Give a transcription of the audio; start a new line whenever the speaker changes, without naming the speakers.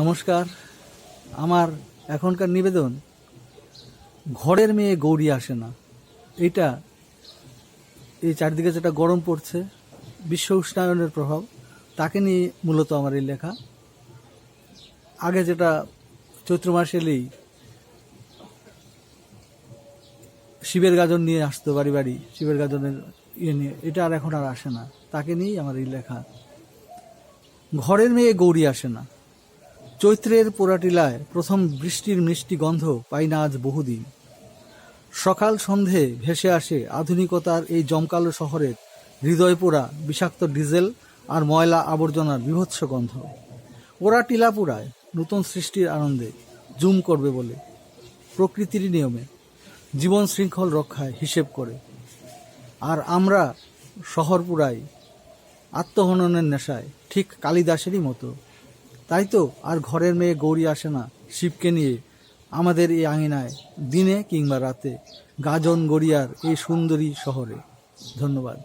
নমস্কার। আমার এখনকার নিবেদন, ঘরের মেয়ে গৌরী আসে না। এটা, এই চারদিকে যেটা গরম পড়ছে, বিশ্ব উষ্ণায়নের প্রভাব, তাকে নিয়ে মূলত আমার এই লেখা। আগে যেটা চৈত্র মাস এলেই শিবের গাজন নিয়ে আসতো বাড়ি বাড়ি, শিবের গাজনের ইয়ে নিয়ে, এটা আর এখন আর আসে না। তাকে নিয়েই আমার এই লেখা। ঘরের মেয়ে গৌরী আসে না। চৈত্রের পোড়াটিলায় প্রথম বৃষ্টির মিষ্টি গন্ধ পাই না আজ বহুদিন। সকাল সন্ধে ভেসে আসে আধুনিকতার এই জমকালো শহরের হৃদয় পোড়া বিষাক্ত ডিজেল আর ময়লা আবর্জনার বিভৎস গন্ধ। ওরা টিলা পোড়ায় নতুন সৃষ্টির আনন্দে জুম করবে বলে প্রকৃতির নিয়মে জীবন শৃঙ্খল রক্ষায় হিসেব করে। আর আমরা শহর পুরাই আত্মহননের নেশায়, ঠিক কালিদাসেরই মতো। তাই তো আর ঘরের মেয়ে গৌরী আসে না শিবকে নিয়ে। আমাদের এই আঙিনায়, দিনে কিংবা রাতে, গাজন গড়িয়ার এই সুন্দরী শহরে। ধন্যবাদ।